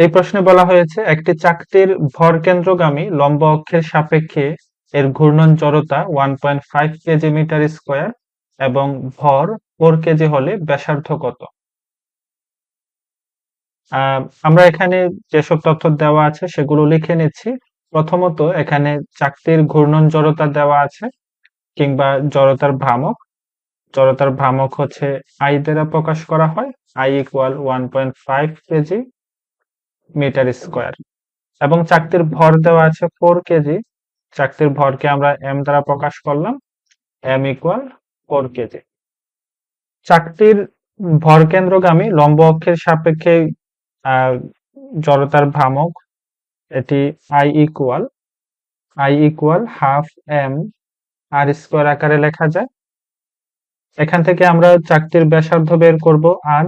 এই প্রশ্নে বলা হয়েছে, একটি চাকতির ভর কেন্দ্রগামী লম্ব অক্ষের সাপেক্ষে এর ঘূর্ণন জড়তা one point five kg metre square এবং ভর ফোর কেজি হলে ব্যাসার্ধ কত আমরা এখানে যেসব তথ্য দেওয়া আছে সেগুলো লিখে নিচ্ছি। প্রথমত, এখানে চাকতির ঘূর্ণন জড়তা দেওয়া আছে কিংবা জড়তার ভ্রামক। জড়তার ভ্রামক হচ্ছে আই দ্বারা প্রকাশ করা হয় I equal one point five kg metre square এবং চাকতির ভর দেওয়া আছে ফোর কেজি চাকতির ভরকে আমরা এম দ্বারা প্রকাশ করলাম। এম ইকুয়াল ফোর কেজি চাকতির ভর কেন্দ্রগামী লম্ব অক্ষের সাপেক্ষে জড়তার ভ্রামক, এটি I equal I equal half M R square আকারে লেখা যায়। এখান থেকে আমরা চাকতির ব্যাসার্ধ বের করব আর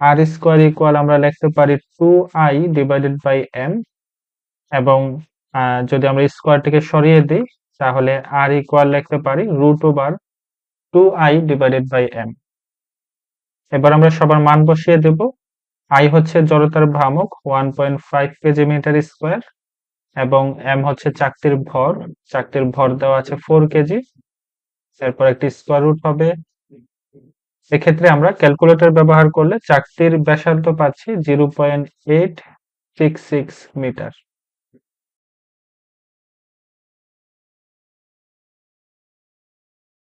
আর স্কোয়ার ইকুয়াল আমরা লিখতে পারি two I divided by M এবং যদি আমরা স্কোয়ারটিকে সরিয়ে দিই, তাহলে আর ইকুয়াল লিখতে পারি root over two I divided by M এবার আমরা সবার মান বসিয়ে দেব। আই হচ্ছে জড়তার ভ্রামক one point five kg metre square এবং এম হচ্ছে চাকতির ভর। চাকতির ভর দেওয়া আছে ফোর কেজি। এরপর একটি স্কোয়ার রুট হবে। এক্ষেত্রে আমরা ক্যালকুলেটর ব্যবহার করলে চাকতির ব্যাসার্ধ পাচ্ছি zero point eight six six metre